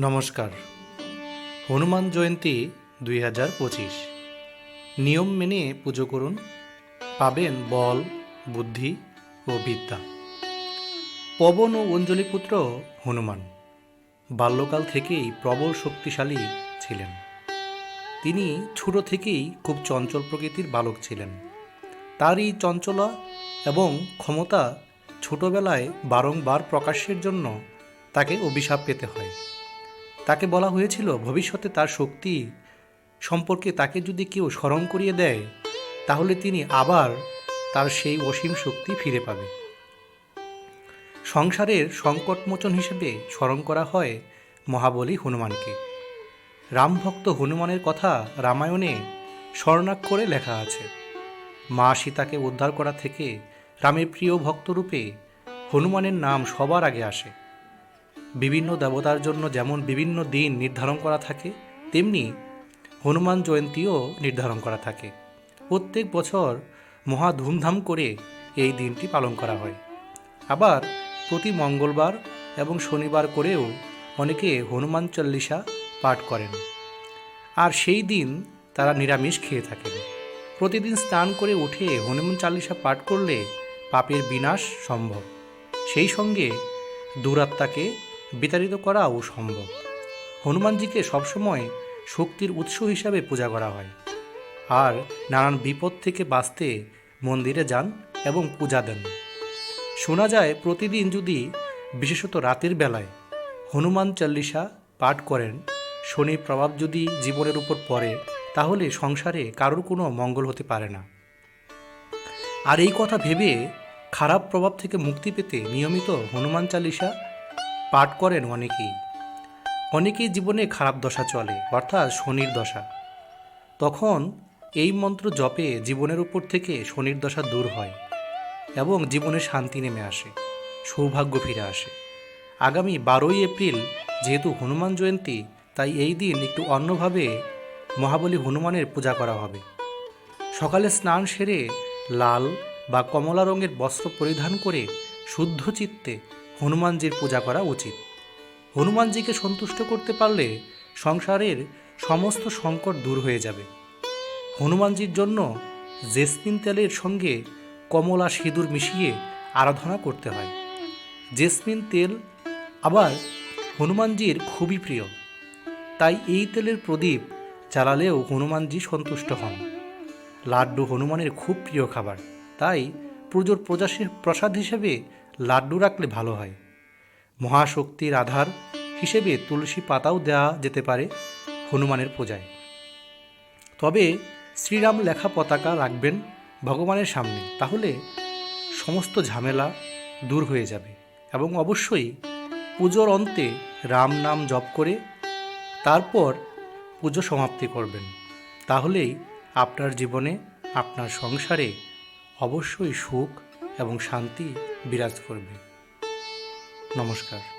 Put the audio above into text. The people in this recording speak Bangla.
নমস্কার। হনুমান জয়ন্তী দুই হাজার পঁচিশ। নিয়ম মেনে পুজো করুন, পাবেন বল, বুদ্ধি ও বিদ্যা। পবন ও অঞ্জলিপুত্র হনুমান বাল্যকাল থেকেই প্রবল শক্তিশালী ছিলেন। তিনি ছোট থেকেই খুব চঞ্চল প্রকৃতির বালক ছিলেন। তারই চঞ্চলা এবং ক্ষমতা ছোটবেলায় বারংবার প্রকাশের জন্য তাকে অভিশাপ পেতে হয়। তাকে বলা হয়েছিল, ভবিষ্যতে তার শক্তি সম্পর্কে তাকে যদি কেউ স্মরণ করিয়ে দেয়, তাহলে তিনি আবার তার সেই অসীম শক্তি ফিরে পাবে। সংসারের সংকটমোচন হিসেবে স্মরণ করা হয় মহাবলী হনুমানকে। রামভক্ত হনুমানের কথা রামায়ণে স্বর্ণাক্ষরে লেখা আছে। মা সীতাকে উদ্ধার করা থেকে রামের প্রিয় ভক্তরূপে হনুমানের নাম সবার আগে আসে। বিভিন্ন দেবতার জন্য যেমন বিভিন্ন দিন নির্ধারণ করা থাকে, তেমনি হনুমান জয়ন্তীও নির্ধারণ করা থাকে। প্রত্যেক বছর মহা ধুমধাম করে এই দিনটি পালন করা হয়। আবার প্রতি মঙ্গলবার এবং শনিবার করেও অনেকে হনুমান চল্লিশা পাঠ করেন। আর সেই দিন তারা নিরামিষ খেয়ে থাকেন। প্রতিদিন স্নান করে উঠে হনুমান চাল্লিশা পাঠ করলে পাপের বিনাশ সম্ভব। সেই সঙ্গে দুরাত্মাকে বিতাড়িত করাও সম্ভব। হনুমানজিকে সবসময় শক্তির উৎস হিসাবে পূজা করা হয়। আর নানান বিপদ থেকে বাঁচতে মন্দিরে যান এবং পূজা দেন। শোনা যায়, প্রতিদিন যদি, বিশেষত রাতের বেলায়, হনুমান চল্লিশা পাঠ করেন শনির প্রভাব যদি জীবনের উপর পড়ে, তাহলে সংসারে কারোর কোনো মঙ্গল হতে পারে না। আর এই কথা ভেবে খারাপ প্রভাব থেকে মুক্তি পেতে নিয়মিত হনুমান চালিসা পাঠ করেন অনেকেই। অনেকেই জীবনে খারাপ দশা চলে, অর্থাৎ শনির দশা। তখন এই মন্ত্র জপে জীবনের উপর থেকে শনির দশা দূর হয় এবং জীবনে শান্তি নেমে আসে, সৌভাগ্য ফিরে আসে। আগামী বারোই এপ্রিল, যেহেতু হনুমান জয়ন্তী, তাই এই দিন একটু অন্যভাবে মহাবলী হনুমানের পূজা করা হবে। সকালে স্নান সেরে লাল বা কমলা রঙের বস্ত্র পরিধান করে শুদ্ধ চিত্তে হনুমানজির পূজা করা উচিত। হনুমানজিকে সন্তুষ্ট করতে পারলে সংসারের সমস্ত সংকট দূর হয়ে যাবে। হনুমানজির জন্য জেসমিন তেলের সঙ্গে কমলা সিঁদুর মিশিয়ে আরাধনা করতে হয়। জেসমিন তেল আবার হনুমানজির খুবই প্রিয়। তাই এই তেলের প্রদীপ জ্বালালেও হনুমানজি সন্তুষ্ট হন। লাড্ডু হনুমানের খুব প্রিয় খাবার। তাই পুজোর প্রজাসে- প্রসাদ হিসেবে লাড্ডু রাখলে ভালো হয়। মহাশক্তির আধার হিসেবে তুলসী পাতাও দেওয়া যেতে পারে হনুমানের পূজায়। তবে শ্রীরাম লেখা পতাকা রাখবেন ভগবানের সামনে, তাহলে সমস্ত ঝামেলা দূর হয়ে যাবে এবং অবশ্যই পুজোর অন্তে রাম নাম জপ করে তারপর পুজো সমাপ্তি করবেন। তাহলেই আপনার জীবনে, আপনার সংসারে অবশ্যই সুখ এবং শান্তি বিরাজ করবে। নমস্কার।